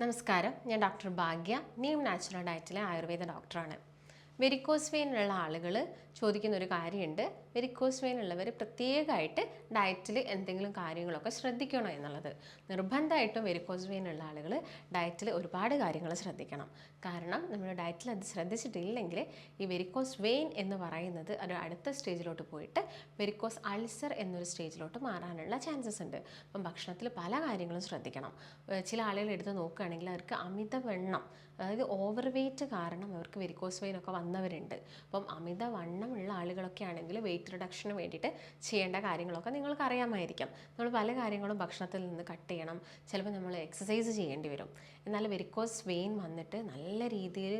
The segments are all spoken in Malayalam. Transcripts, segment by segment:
നമസ്കാരം. ഞാൻ ഡോക്ടർ ഭാഗ്യ. നീം നാച്ചുറൽ ഡയറ്റിലെ ആയുർവേദ ഡോക്ടറാണ്. വെരിക്കോസ് വെയിനുള്ള ആളുകൾ ചോദിക്കുന്ന ഒരു കാര്യമുണ്ട്. വെരിക്കോസ് വെയിനുള്ളവർ പ്രത്യേകമായിട്ട് ഡയറ്റിൽ എന്തെങ്കിലും കാര്യങ്ങളൊക്കെ ശ്രദ്ധിക്കണോ എന്നുള്ളത്. നിർബന്ധമായിട്ടും വെരിക്കോസ് വെയിനുള്ള ആളുകൾ ഡയറ്റിൽ ഒരുപാട് കാര്യങ്ങൾ ശ്രദ്ധിക്കണം. കാരണം നമ്മൾ ഡയറ്റിൽ അത് ശ്രദ്ധിച്ചിട്ടില്ലെങ്കിൽ ഈ വെരിക്കോസ് വെയിൻ എന്ന് പറയുന്നത് ഒരു അടുത്ത സ്റ്റേജിലോട്ട് പോയിട്ട് വെരിക്കോസ് അൾസർ എന്നൊരു സ്റ്റേജിലോട്ട് മാറാനുള്ള ചാൻസസ് ഉണ്ട്. അപ്പം ഭക്ഷണത്തിൽ പല കാര്യങ്ങളും ശ്രദ്ധിക്കണം. ചില ആളുകൾ എടുത്ത് നോക്കുകയാണെങ്കിൽ അവർക്ക് അമിതവണ്ണം അതായത് ഓവർ വെയിറ്റ് കാരണം അവർക്ക് വെരിക്കോസ് വെയിൻ ഒക്കെ വന്നവരുണ്ട്. അപ്പം അമിതവണ്ണമുള്ള ആളുകളൊക്കെ ആണെങ്കിൽ വെയിറ്റ് റിഡക്ഷന് വേണ്ടിയിട്ട് ചെയ്യേണ്ട കാര്യങ്ങളൊക്കെ നിങ്ങൾക്ക് അറിയാമായിരിക്കാം. നമ്മൾ പല കാര്യങ്ങളും ഭക്ഷണത്തിൽ നിന്ന് കട്ട് ചെയ്യണം. ചിലപ്പോൾ നമ്മൾ എക്സസൈസ് ചെയ്യേണ്ടി വരും. എന്നാൽ വെരിക്കോസ് വെയിൻ വന്നിട്ട് നല്ല രീതിയിൽ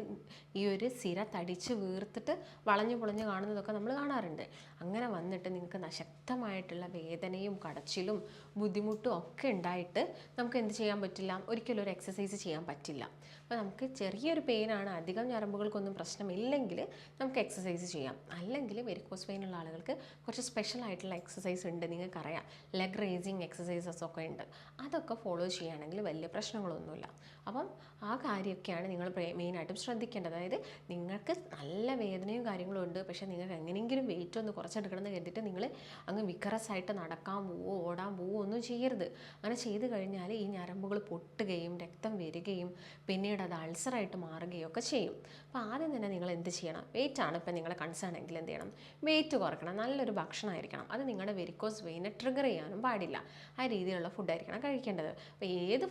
ഈ ഒരു സിര തടിച്ച് വീർത്തിട്ട് വളഞ്ഞു പൊളഞ്ഞ് കാണുന്നതൊക്കെ നമ്മൾ കാണാറുണ്ട്. അങ്ങനെ വന്നിട്ട് നിങ്ങൾക്ക് ശക്തമായിട്ടുള്ള വേദനയും കടച്ചിലും ബുദ്ധിമുട്ടും ഒക്കെ ഉണ്ടായിട്ട് നമുക്ക് എന്ത് ചെയ്യാൻ പറ്റില്ല? ഒരിക്കലും ഒരു എക്സസൈസ് ചെയ്യാൻ പറ്റില്ല. അപ്പോൾ നമുക്ക് ചെറിയൊരു പെയിനാണ് അധികം ഞരമ്പുകൾക്കൊന്നും പ്രശ്നമില്ലെങ്കിൽ നമുക്ക് എക്സസൈസ് ചെയ്യാം. അല്ലെങ്കിൽ വെരിക്കോസ് വെയിനുള്ള ആളുകൾക്ക് കുറച്ച് സ്പെഷ്യൽ ആയിട്ടുള്ള എക്സസൈസ് ഉണ്ട് നിങ്ങൾക്കറിയാം. ലെഗ് റേസിങ് എക്സസൈസസ് ഒക്കെ ഉണ്ട്. അതൊക്കെ ഫോളോ ചെയ്യുകയാണെങ്കിൽ വലിയ പ്രശ്നങ്ങളൊന്നുമില്ല. അപ്പം ആ കാര്യമൊക്കെയാണ് നിങ്ങൾ മെയിനായിട്ടും ശ്രദ്ധിക്കേണ്ടത്. അതായത് നിങ്ങൾക്ക് നല്ല വേദനയും കാര്യങ്ങളും ഉണ്ട്. പക്ഷേ നിങ്ങൾക്ക് എങ്ങനെയെങ്കിലും വെയിറ്റ് ഒന്ന് കുറച്ചെടുക്കണം എന്ന് കരുതിയിട്ട് നിങ്ങൾ അങ്ങ് വിക്കറസ് ആയിട്ട് നടക്കാൻ പോവോ ഓടാൻ പോവോ ഒന്നും ചെയ്യരുത്. അങ്ങനെ ചെയ്ത് കഴിഞ്ഞാൽ ഈ ഞരമ്പുകൾ പൊട്ടുകയും രക്തം വരികയും പിന്നീട് അത് അൾസറായിട്ട് മാറുകയും ഒക്കെ ചെയ്യും. അപ്പോൾ ആദ്യം തന്നെ നിങ്ങൾ എന്ത് ചെയ്യണം? വെയിറ്റ് ആണ് ഇപ്പം നിങ്ങളെ കൺസേൺ എങ്കിൽ എന്ത് ചെയ്യണം? വെയിറ്റ് കുറക്കണം. നല്ലൊരു ഭക്ഷണമായിരിക്കണം. അത് നിങ്ങളുടെ വെരിക്കോസ് വെയിനെ ട്രിഗർ ചെയ്യാനും പാടില്ല. ആ രീതിയിലുള്ള ഫുഡായിരിക്കണം കഴിക്കേണ്ടത്. അപ്പോൾ ഏത്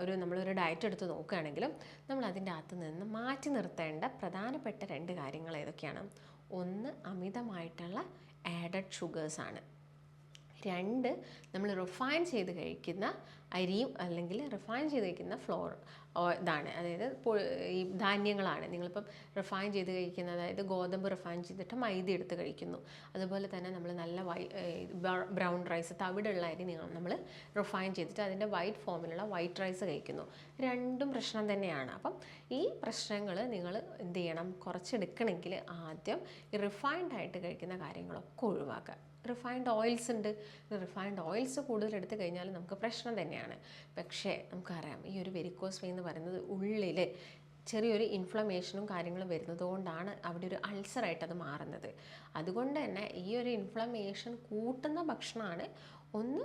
ഒരു നമ്മളൊരു ഡയറ്റ് എടുത്ത് നോക്കുകയാണെങ്കിലും നമ്മൾ അതിന്റെ അകത്ത് നിന്ന് മാറ്റി നിർത്തേണ്ട പ്രധാനപ്പെട്ട രണ്ട് കാര്യങ്ങൾ ഏതൊക്കെയാണ്? ഒന്ന് അമിതമായിട്ടുള്ള ആഡഡ് ഷുഗേഴ്സാണ് രണ്ട് നമ്മൾ റിഫൈൻ ചെയ്ത് കഴിക്കുന്ന അരിയും അല്ലെങ്കിൽ റിഫൈൻ ചെയ്ത് കഴിക്കുന്ന ഫ്ലോർ ഇതാണ്. അതായത് ഈ ധാന്യങ്ങളാണ്. നിങ്ങളിപ്പം റിഫൈൻ ചെയ്ത് കഴിക്കുന്ന അതായത് ഗോതമ്പ് റിഫൈൻ ചെയ്തിട്ട് മൈദ എടുത്ത് കഴിക്കുന്നു. അതുപോലെ തന്നെ നമ്മൾ നല്ല വൈ ബ്രൗൺ റൈസ് തവിടുള്ള അരി നിങ്ങൾ നമ്മൾ റിഫൈൻ ചെയ്തിട്ട് അതിന്റെ വൈറ്റ് ഫോമിലുള്ള വൈറ്റ് റൈസ് കഴിക്കുന്നു. രണ്ടും പ്രശ്നം തന്നെയാണ്. അപ്പം ഈ പ്രശ്നങ്ങൾ നിങ്ങൾ എന്ത് ചെയ്യണം? കുറച്ചെടുക്കണമെങ്കിൽ ആദ്യം ഈ റിഫൈൻഡ് ആയിട്ട് കഴിക്കുന്ന കാര്യങ്ങളൊക്കെ ഒഴിവാക്കുക. റിഫൈൻഡ് ഓയിൽസ് ഉണ്ട്. റിഫൈൻഡ് ഓയിൽസ് കൂടുതൽ എടുത്തു കഴിഞ്ഞാൽ നമുക്ക് പ്രശ്നം തന്നെയാണ്. പക്ഷേ നമുക്കറിയാം ഈ ഒരു വെരിക്കോസ് വെയിൻ എന്ന് പറയുന്നത് ഉള്ളിൽ ചെറിയൊരു ഇൻഫ്ലമേഷനും കാര്യങ്ങളും വരുന്നത് കൊണ്ടാണ് അവിടെ ഒരു അൾസറായിട്ട് അത് മാറുന്നത്. അതുകൊണ്ട് തന്നെ ഈ ഒരു ഇൻഫ്ലമേഷൻ കൂട്ടുന്ന ഭക്ഷണമാണ് ഒന്ന്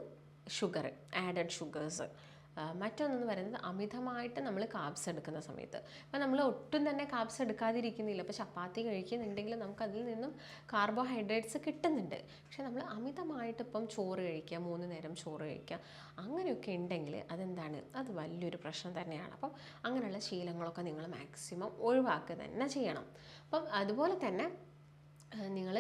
ഷുഗർ ആഡഡ് ഷുഗേഴ്സ് മറ്റൊന്നെന്ന് പറയുന്നത് അമിതമായിട്ട് നമ്മൾ കാബ്സ് എടുക്കുന്ന സമയത്ത്. അപ്പോൾ നമ്മൾ ഒട്ടും തന്നെ കാബ്സ് എടുക്കാതിരിക്കുന്നില്ല. ഇപ്പോൾ ചപ്പാത്തി കഴിക്കുന്നുണ്ടെങ്കിൽ നമുക്ക് അതിൽ നിന്നും കാർബോഹൈഡ്രേറ്റ്സ് കിട്ടുന്നുണ്ട്. പക്ഷേ നമ്മൾ അമിതമായിട്ട് ഇപ്പം ചോറ് കഴിക്കുക മൂന്ന് നേരം ചോറ് കഴിക്കുക അങ്ങനെയൊക്കെ ഉണ്ടെങ്കിൽ അതെന്താണ്? അത് വലിയൊരു പ്രശ്നം തന്നെയാണ്. അപ്പം അങ്ങനെയുള്ള ശീലങ്ങളൊക്കെ നിങ്ങൾ മാക്സിമം ഒഴിവാക്കുക തന്നെ ചെയ്യണം. അപ്പം അതുപോലെ തന്നെ നിങ്ങൾ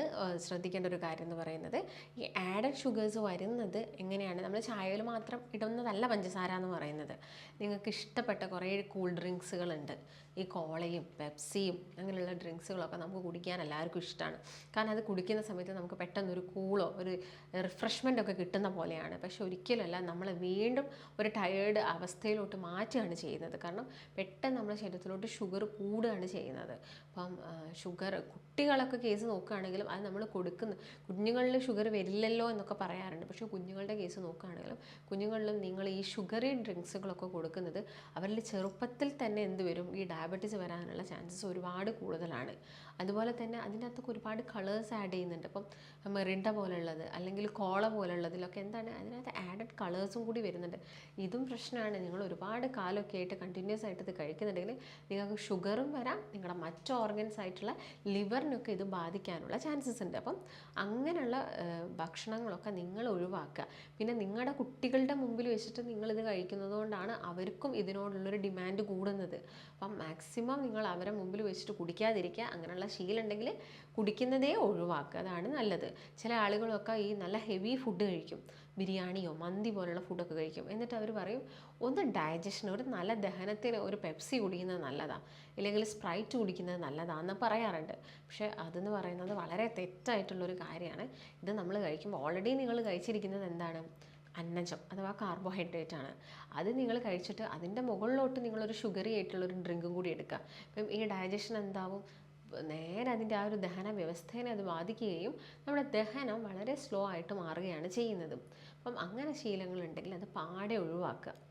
ശ്രദ്ധിക്കേണ്ട ഒരു കാര്യം എന്ന് പറയുന്നത് ഈ ആഡഡ് ഷുഗേഴ്സ് വരുന്നത് എങ്ങനെയാണ്? നമ്മൾ ചായയിൽ മാത്രം ഇടുന്നതല്ല പഞ്ചസാര എന്ന് പറയുന്നത്. നിങ്ങൾക്ക് ഇഷ്ടപ്പെട്ട കുറേ കൂൾ ഡ്രിങ്ക്സുകളുണ്ട് ഈ കോളയും പെപ്സിയും അങ്ങനെയുള്ള ഡ്രിങ്ക്സുകളൊക്കെ നമുക്ക് കുടിക്കാൻ എല്ലാവർക്കും ഇഷ്ടമാണ് കാരണം അത് കുടിക്കുന്ന സമയത്ത് നമുക്ക് പെട്ടെന്ന് ഒരു കൂളോ ഒരു റിഫ്രഷ്മെന്റ് ഒക്കെ കിട്ടുന്ന പോലെയാണ്. പക്ഷെ ഒരിക്കലുമല്ല നമ്മൾ വീണ്ടും ഒരു ടയേർഡ് അവസ്ഥയിലോട്ട് മാറ്റുകയാണ് ചെയ്യുന്നത്. കാരണം പെട്ടെന്ന് നമ്മുടെ ശരീരത്തിലോട്ട് ഷുഗർ കൂടുകയാണ് ചെയ്യുന്നത്. അപ്പം ഷുഗർ കുട്ടികളൊക്കെ കേസ് നോക്കുകയാണെങ്കിലും അത് നമ്മൾ കൊടുക്കുന്ന കുഞ്ഞുങ്ങളിൽ ഷുഗർ വരില്ലല്ലോ എന്നൊക്കെ പറയാറുണ്ട്. പക്ഷേ കുഞ്ഞുങ്ങളുടെ കേസ് നോക്കുകയാണെങ്കിലും കുഞ്ഞുങ്ങളിലും നിങ്ങൾ ഈ ഷുഗറി ഡ്രിങ്ക്സുകളൊക്കെ കൊടുക്കുന്നത് അവരിൽ ചെറുപ്പത്തിൽ തന്നെ എന്ത് വരും? ഈ ഡയബറ്റീസ് വരാനുള്ള ചാൻസസ് ഒരുപാട് കൂടുതലാണ്. അതുപോലെ തന്നെ അതിന്റെ അകത്തൊക്കെ ഒരുപാട് കളേഴ്സ് ആഡ് ചെയ്യുന്നുണ്ട്. ഇപ്പം മെറിൻഡ പോലുള്ളത് അല്ലെങ്കിൽ കോള പോലുള്ളതിലൊക്കെ എന്താണ്? അതിനകത്ത് ആഡഡ് കളേഴ്സും കൂടി വരുന്നുണ്ട്. ഇതും പ്രശ്നമാണ്. നിങ്ങൾ ഒരുപാട് കാലമൊക്കെ ആയിട്ട് കണ്ടിന്യൂസ് ആയിട്ട് ഇത് കഴിക്കുന്നുണ്ടെങ്കിൽ നിങ്ങൾക്ക് ഷുഗറും വരാം. നിങ്ങളുടെ മറ്റ് ഓർഗൻസ് ആയിട്ടുള്ള ലിവറിനൊക്കെ ഇത് ബാധിക്കാനുള്ള ചാൻസസ് ഉണ്ട്. അപ്പം അങ്ങനെയുള്ള ഭക്ഷണങ്ങളൊക്കെ നിങ്ങൾ ഒഴിവാക്കുക. പിന്നെ നിങ്ങളുടെ കുട്ടികളുടെ മുമ്പിൽ വെച്ചിട്ട് നിങ്ങളിത് കഴിക്കുന്നത് കൊണ്ടാണ് അവർക്കും ഇതിനോടുള്ളൊരു ഡിമാൻഡ് കൂടുന്നത്. അപ്പം മാക്സിമം നിങ്ങൾ അവരെ മുമ്പിൽ വെച്ചിട്ട് കുടിക്കാതിരിക്കുക. അങ്ങനെയുള്ള ശീലമുണ്ടെങ്കിൽ കുടിക്കുന്നതേ ഒഴിവാക്കുക. അതാണ് നല്ലത്. ചില ആളുകളൊക്കെ ഈ നല്ല ഹെവി ഫുഡ് കഴിക്കും. ബിരിയാണിയോ മന്തി പോലുള്ള ഫുഡൊക്കെ കഴിക്കും. എന്നിട്ട് അവർ പറയും ഒന്ന് ഡയജഷന് ഒരു നല്ല ദഹനത്തിന് ഒരു പെപ്സി കുടിക്കുന്നത് നല്ലതാണ് ഇല്ലെങ്കിൽ സ്പ്രൈറ്റ് കുടിക്കുന്നത് നല്ലതാണെന്ന് പറയാറുണ്ട്. പക്ഷേ അതെന്ന് പറയുന്നത് വളരെ തെറ്റായിട്ടുള്ളൊരു കാര്യമാണ്. ഇത് നമ്മൾ കഴിക്കുമ്പോൾ ഓൾറെഡി നിങ്ങൾ കഴിച്ചിരിക്കുന്നത് എന്താണ്? അന്നജം അഥവാ കാർബോഹൈഡ്രേറ്റ് ആണ്. അത് നിങ്ങൾ കഴിച്ചിട്ട് അതിന്റെ മുകളിലോട്ട് നിങ്ങളൊരു ഷുഗറി ആയിട്ടുള്ളൊരു ഡ്രിങ്കും കൂടി എടുക്കുക. ഇപ്പം ഈ ഡയജഷൻ എന്താവും? നേരെ അതിന്റെ ആ ഒരു ദഹന വ്യവസ്ഥേനെ അത് ബാധിക്കുകയും നമ്മുടെ ദഹനം വളരെ സ്ലോ ആയിട്ട് മാറുകയാണ് ചെയ്യുന്നത്. അപ്പം അങ്ങനെ ശീലങ്ങളുണ്ടെങ്കിൽ അത് പാടെ ഒഴിവാക്കുക.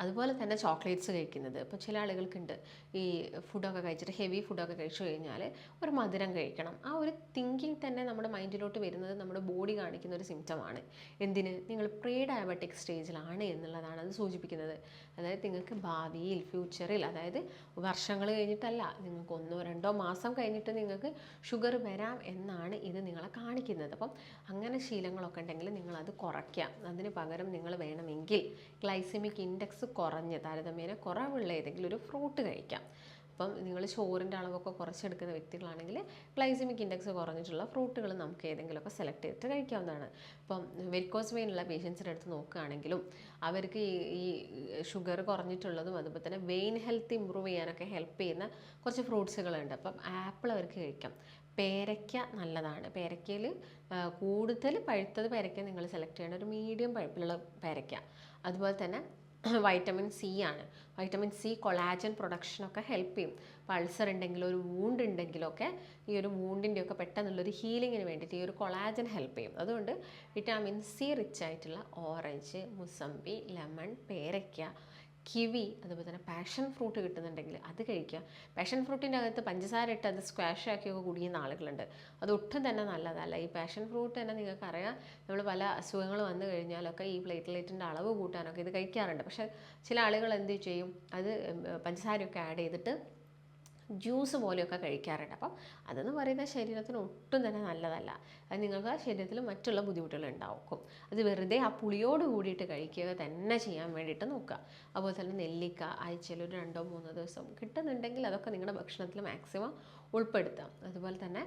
അതുപോലെ തന്നെ ചോക്ലേറ്റ്സ് കഴിക്കുന്നത്. ഇപ്പോൾ ചില ആളുകൾക്കുണ്ട്. ഈ ഫുഡൊക്കെ കഴിച്ചിട്ട് ഹെവി ഫുഡൊക്കെ കഴിച്ചു കഴിഞ്ഞാൽ ഒരു മധുരം കഴിക്കണം. ആ ഒരു തിങ്കിങ് തന്നെ നമ്മുടെ മൈൻഡിലോട്ട് വരുന്നത് നമ്മുടെ ബോഡി കാണിക്കുന്ന ഒരു സിംറ്റമാണ് എന്തിന്? നിങ്ങൾ പ്രീ ഡയബറ്റിക് സ്റ്റേജിലാണ് എന്നുള്ളതാണ് അത് സൂചിപ്പിക്കുന്നത്. അതായത് നിങ്ങൾക്ക് ഭാവിയിൽ ഫ്യൂച്ചറിൽ അതായത് വർഷങ്ങൾ കഴിഞ്ഞിട്ടല്ല നിങ്ങൾക്ക് ഒന്നോ രണ്ടോ മാസം കഴിഞ്ഞിട്ട് നിങ്ങൾക്ക് ഷുഗർ വരാം എന്നാണ് ഇത് നിങ്ങളെ കാണിക്കുന്നത്. അപ്പം അങ്ങനെ ശീലങ്ങളൊക്കെ ഉണ്ടെങ്കിൽ നിങ്ങളത് കുറയ്ക്കാം. അതിന് പകരം നിങ്ങൾ വേണമെങ്കിൽ ഗ്ലൈസിമിക് ഇൻഡെക്സ് കുറഞ്ഞ് താരതമ്യേന കുറവുള്ള ഏതെങ്കിലും ഒരു ഫ്രൂട്ട് കഴിക്കാം. അപ്പം നിങ്ങൾ ചോറിന്റെ അളവൊക്കെ കുറച്ചെടുക്കുന്ന വ്യക്തികളാണെങ്കിൽ ഗ്ലൈസിമിക് ഇൻഡെക്സ് കുറഞ്ഞിട്ടുള്ള ഫ്രൂട്ടുകൾ നമുക്ക് ഏതെങ്കിലുമൊക്കെ സെലക്ട് ചെയ്തിട്ട് കഴിക്കാവുന്നതാണ്. ഇപ്പം വെരിക്കോസ് വെയിനുള്ള പേഷ്യൻസിന്റെ അടുത്ത് നോക്കുകയാണെങ്കിലും അവർക്ക് ഈ ഈ ഷുഗർ കുറഞ്ഞിട്ടുള്ളതും അതുപോലെ തന്നെ വെയിൻ ഹെൽത്ത് ഇമ്പ്രൂവ് ചെയ്യാനൊക്കെ ഹെൽപ്പ് ചെയ്യുന്ന കുറച്ച് ഫ്രൂട്ട്സുകളുണ്ട് അപ്പം ആപ്പിൾ അവർക്ക് കഴിക്കാം. പേരയ്ക്ക നല്ലതാണ്. പേരയ്ക്കയിൽ കൂടുതൽ പഴുത്തത് പേരയ്ക്ക നിങ്ങൾ സെലക്ട് ചെയ്യേണ്ട ഒരു മീഡിയം പഴുപ്പിലുള്ള പേരയ്ക്ക. അതുപോലെ തന്നെ വൈറ്റമിൻ സി ആണ്. വൈറ്റമിൻ സി കൊളാജൻ പ്രൊഡക്ഷനൊക്കെ ഹെൽപ്പ് ചെയ്യും. അപ്പോൾ അൾസർ ഉണ്ടെങ്കിലോ ഒരു വൂണ്ട് ഉണ്ടെങ്കിലൊക്കെ ഈ ഒരു വൂണ്ടിന്റെ ഒക്കെ പെട്ടെന്നുള്ളൊരു ഹീലിങ്ങിന് വേണ്ടിയിട്ട് ഈ ഒരു കൊളാജൻ ഹെൽപ്പ് ചെയ്യും. അതുകൊണ്ട് വിറ്റാമിൻ സി റിച്ച് ആയിട്ടുള്ള ഓറഞ്ച് മുസമ്പി ലെമൺ പേരയ്ക്ക കിവി അതുപോലെ തന്നെ പാഷൻ ഫ്രൂട്ട് കിട്ടുന്നുണ്ടെങ്കിൽ അത് കഴിക്കുക. പാഷൻ ഫ്രൂട്ടിന്റെ അകത്ത് പഞ്ചസാര ഇട്ട് അത് സ്ക്വാഷ് ആക്കിയൊക്കെ കുടിക്കുന്ന ആളുകളുണ്ട് അത് ഒട്ടും തന്നെ നല്ലതല്ല. ഈ പാഷൻ ഫ്രൂട്ട് തന്നെ നിങ്ങൾക്കറിയാം. നമ്മൾ പല അസുഖങ്ങൾ വന്നു കഴിഞ്ഞാലൊക്കെ ഈ പ്ലേറ്റ്ലേറ്റിന്റെ അളവ് കൂട്ടാനൊക്കെ ഇത് കഴിക്കാറുണ്ട്. പക്ഷേ ചില ആളുകൾ എന്ത് ചെയ്യും? അത് പഞ്ചസാരയൊക്കെ ആഡ് ചെയ്തിട്ട് ജ്യൂസ് പോലെയൊക്കെ കഴിക്കാറുണ്ട്. അപ്പം അതെന്ന് പറയുന്നത് ശരീരത്തിന് ഒട്ടും തന്നെ നല്ലതല്ല. അത് നിങ്ങൾക്ക് ശരീരത്തിൽ മറ്റുള്ള ബുദ്ധിമുട്ടുകൾ ഉണ്ടാക്കും. അത് വെറുതെ ആ പുളിയോട് കൂടിയിട്ട് കഴിക്കുക തന്നെ ചെയ്യാൻ വേണ്ടിയിട്ട് നോക്കുക. അതുപോലെ തന്നെ നെല്ലിക്ക ആഴ്ചയിൽ ഒരു രണ്ടോ മൂന്നോ ദിവസം കിട്ടുന്നുണ്ടെങ്കിൽ അതൊക്കെ നിങ്ങളുടെ ഭക്ഷണത്തിൽ മാക്സിമം ഉൾപ്പെടുത്താം. അതുപോലെ തന്നെ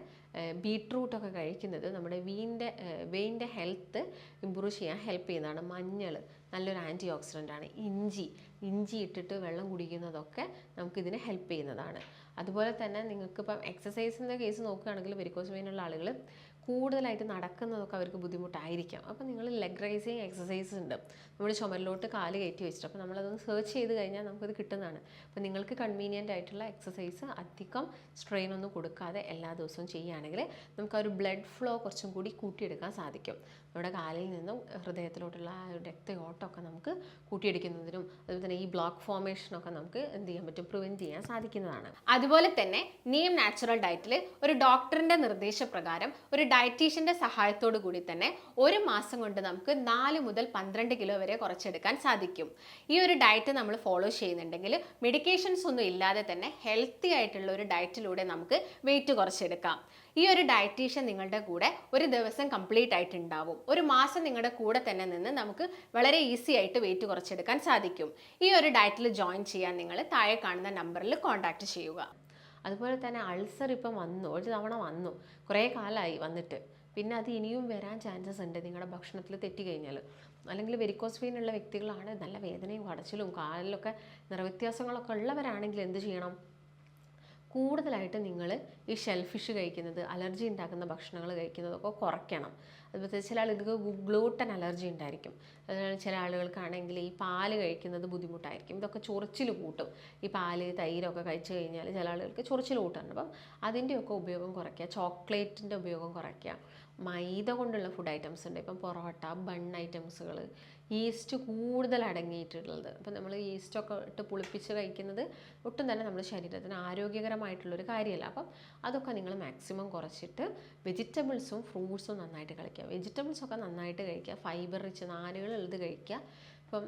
ബീട്രൂട്ടൊക്കെ കഴിക്കുന്നത് നമ്മുടെ വീന്റെ വെയിന്റെ ഹെൽത്ത് ഇമ്പ്രൂവ് ചെയ്യാൻ ഹെൽപ്പ് ചെയ്യുന്നതാണ്. മഞ്ഞൾ നല്ലൊരു ആന്റി ഓക്സിഡന്റ് ആണ്. ഇഞ്ചി ഇഞ്ചി ഇട്ടിട്ട് വെള്ളം കുടിക്കുന്നതൊക്കെ നമുക്കിതിനെ ഹെൽപ്പ് ചെയ്യുന്നതാണ്. അതുപോലെ തന്നെ നിങ്ങൾക്കിപ്പം എക്സസൈസിന്റെ കേസ് നോക്കുകയാണെങ്കിൽ വെരിക്കോസ് വെയിനുള്ള ആളുകൾ കൂടുതലായിട്ട് നടക്കുന്നതൊക്കെ അവർക്ക് ബുദ്ധിമുട്ടായിരിക്കാം. അപ്പോൾ നിങ്ങൾ ലെഗ് റൈസിങ് എക്സസൈസ് ഉണ്ട്. നമ്മുടെ ചുമരിലോട്ട് കാൽ കയറ്റി വെച്ചിട്ട്. അപ്പോൾ നമ്മളതൊന്ന് സെർച്ച് ചെയ്ത് കഴിഞ്ഞാൽ നമുക്കത് കിട്ടുന്നതാണ്. അപ്പോൾ നിങ്ങൾക്ക് കൺവീനിയന്റ് ആയിട്ടുള്ള എക്സസൈസ് അധികം സ്ട്രെയിൻ ഒന്നും കൊടുക്കാതെ എല്ലാ ദിവസവും ചെയ്യുകയാണെങ്കിൽ നമുക്ക് ആ ഒരു ബ്ലഡ് ഫ്ലോ കുറച്ചും കൂടി കൂട്ടിയെടുക്കാൻ സാധിക്കും. നമ്മുടെ കാലിൽ നിന്നും ഹൃദയത്തിലോട്ടുള്ള ആ രക്തയോട്ടമൊക്കെ നമുക്ക് കൂട്ടിയെടുക്കുന്നതിനും അതുപോലെ തന്നെ ഈ ബ്ലോക്ക് ഫോർമേഷനൊക്കെ നമുക്ക് എന്ത് ചെയ്യാൻ പറ്റും? പ്രിവെന്റ് ചെയ്യാൻ സാധിക്കുന്നതാണ്. അതുപോലെ തന്നെ നീം നാച്ചുറൽ ഡയറ്റിൽ ഒരു ഡോക്ടറിന്റെ നിർദ്ദേശപ്രകാരം ഒരു ഡയറ്റീഷ്യന്റെ സഹായത്തോടു കൂടി തന്നെ ഒരു മാസം കൊണ്ട് നമുക്ക് നാല് മുതൽ പന്ത്രണ്ട് കിലോ വരെ കുറച്ചെടുക്കാൻ സാധിക്കും. ഈ ഒരു ഡയറ്റ് നമ്മൾ ഫോളോ ചെയ്യുന്നുണ്ടെങ്കിൽ മെഡിക്കേഷൻസ് ഒന്നും ഇല്ലാതെ തന്നെ ഹെൽത്തി ആയിട്ടുള്ള ഒരു ഡയറ്റിലൂടെ നമുക്ക് വെയിറ്റ് കുറച്ചെടുക്കാം. ഈ ഒരു ഡയറ്റീഷ്യൻ നിങ്ങളുടെ കൂടെ ഒരു ദിവസം കംപ്ലീറ്റ് ആയിട്ട് ഉണ്ടാവും ഒരു മാസം നിങ്ങളുടെ കൂടെ തന്നെ നിന്ന് നമുക്ക് വളരെ ഈസി ആയിട്ട് വെയിറ്റ് കുറച്ചെടുക്കാൻ സാധിക്കും. ഈ ഒരു ഡയറ്റിൽ ജോയിൻ ചെയ്യാൻ നിങ്ങൾ താഴെ കാണുന്ന നമ്പറിൽ കോൺടാക്ട് ചെയ്യുക. അതുപോലെ തന്നെ അൾസർ ഇപ്പം വന്നു. ഒരു തവണ വന്നു. കുറേ കാലമായി വന്നിട്ട്. പിന്നെ അത് ഇനിയും വരാൻ ചാൻസസ് ഉണ്ട് നിങ്ങളുടെ ഭക്ഷണത്തിൽ തെറ്റി കഴിഞ്ഞാൽ. അല്ലെങ്കിൽ വെരിക്കോസ് വെയിൻ ഉള്ള വ്യക്തികളാണ് നല്ല വേദനയും കടച്ചിലും കാലിലൊക്കെ നിറവ്യത്യാസങ്ങളൊക്കെ ഉള്ളവരാണെങ്കിൽ എന്ത് ചെയ്യണം? കൂടുതലായിട്ട് നിങ്ങൾ ഈ ഷെൽഫിഷ് കഴിക്കുന്നത് അലർജി ഉണ്ടാക്കുന്ന ഭക്ഷണങ്ങൾ കഴിക്കുന്നതൊക്കെ കുറയ്ക്കണം. അതുപോലെ ചില ആളുകൾക്ക് ഗ്ലൂട്ടൻ അലർജി ഉണ്ടായിരിക്കും. ചില ആളുകൾക്കാണെങ്കിൽ ഈ പാൽ കഴിക്കുന്നത് ബുദ്ധിമുട്ടായിരിക്കും. ഇതൊക്കെ ചൊറിച്ചിൽ കൂട്ടും. ഈ പാൽ തൈരൊക്കെ കഴിച്ചു കഴിഞ്ഞാൽ ചില ആളുകൾക്ക് ചൊറിച്ചിൽ കൂട്ടാറുണ്ട്. അപ്പം അതിന്റെയൊക്കെ ഉപയോഗം കുറയ്ക്കുക. ചോക്ലേറ്റിന്റെ ഉപയോഗം കുറയ്ക്കുക. മൈദ കൊണ്ടുള്ള ഫുഡ് ഐറ്റംസ് ഉണ്ട്. ഇപ്പം പൊറോട്ട ബൺ ഐറ്റംസുകൾ ഈസ്റ്റ് കൂടുതൽ അടങ്ങിയിട്ടുള്ളത്. അപ്പം നമ്മൾ ഈസ്റ്റൊക്കെ ഇട്ട് പുളിപ്പിച്ച് കഴിക്കുന്നത് ഒട്ടും തന്നെ നമ്മുടെ ശരീരത്തിന് ആരോഗ്യകരമായിട്ടുള്ളൊരു കാര്യമല്ല. അപ്പം അതൊക്കെ നിങ്ങൾ മാക്സിമം കുറച്ചിട്ട് വെജിറ്റബിൾസും ഫ്രൂട്ട്സും നന്നായിട്ട് കഴിക്കുക. വെജിറ്റബിൾസൊക്കെ നന്നായിട്ട് കഴിക്കുക. ഫൈബർ റിച്ച് നാരുകളുള്ളത് കഴിക്കുക. ഇപ്പം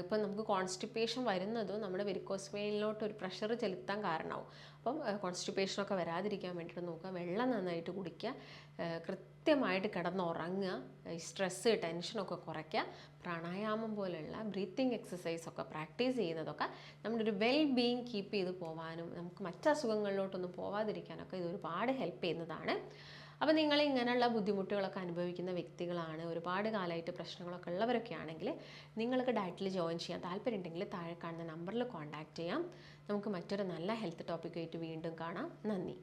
ഇപ്പം നമുക്ക് കോൺസ്റ്റിപ്പേഷൻ വരുന്നതും നമ്മുടെ വെരിക്കോസ് വെയിനിലോട്ട് ഒരു പ്രഷർ ചെലുത്താൻ കാരണമാവും. അപ്പം കോൺസ്റ്റിപ്പേഷനൊക്കെ വരാതിരിക്കാൻ വേണ്ടിയിട്ട് നോക്കുക. വെള്ളം നന്നായിട്ട് കുടിക്കുക. കൃത്യമായിട്ട് കിടന്നുറങ്ങുക. സ്ട്രെസ്സ് ടെൻഷനൊക്കെ കുറയ്ക്കുക. പ്രാണായാമം പോലെയുള്ള ബ്രീത്തിങ് എക്സസൈസ് ഒക്കെ പ്രാക്ടീസ് ചെയ്യുന്നതൊക്കെ നമ്മുടെ ഒരു വെൽ ബീങ് കീപ്പ് ചെയ്ത് പോകാനും നമുക്ക് മറ്റ് അസുഖങ്ങളിലോട്ടൊന്നും പോവാതിരിക്കാനൊക്കെ ഇത് ഒരുപാട് ഹെൽപ്പ് ചെയ്യുന്നതാണ്. അപ്പോൾ നിങ്ങൾ ഇങ്ങനെയുള്ള ബുദ്ധിമുട്ടുകളൊക്കെ അനുഭവിക്കുന്ന വ്യക്തികളാണ് ഒരുപാട് കാലമായിട്ട് പ്രശ്നങ്ങളൊക്കെ ഉള്ളവരൊക്കെ ആണെങ്കിൽ നിങ്ങൾക്ക് ഡയറ്റിൽ ജോയിൻ ചെയ്യാൻ താല്പര്യം ഉണ്ടെങ്കിൽ താഴെ കാണുന്ന നമ്പറിൽ കോൺടാക്റ്റ് ചെയ്യാം. നമുക്ക് മറ്റൊരു നല്ല ഹെൽത്ത് ടോപ്പിക്കായിട്ട് വീണ്ടും കാണാം. നന്ദി.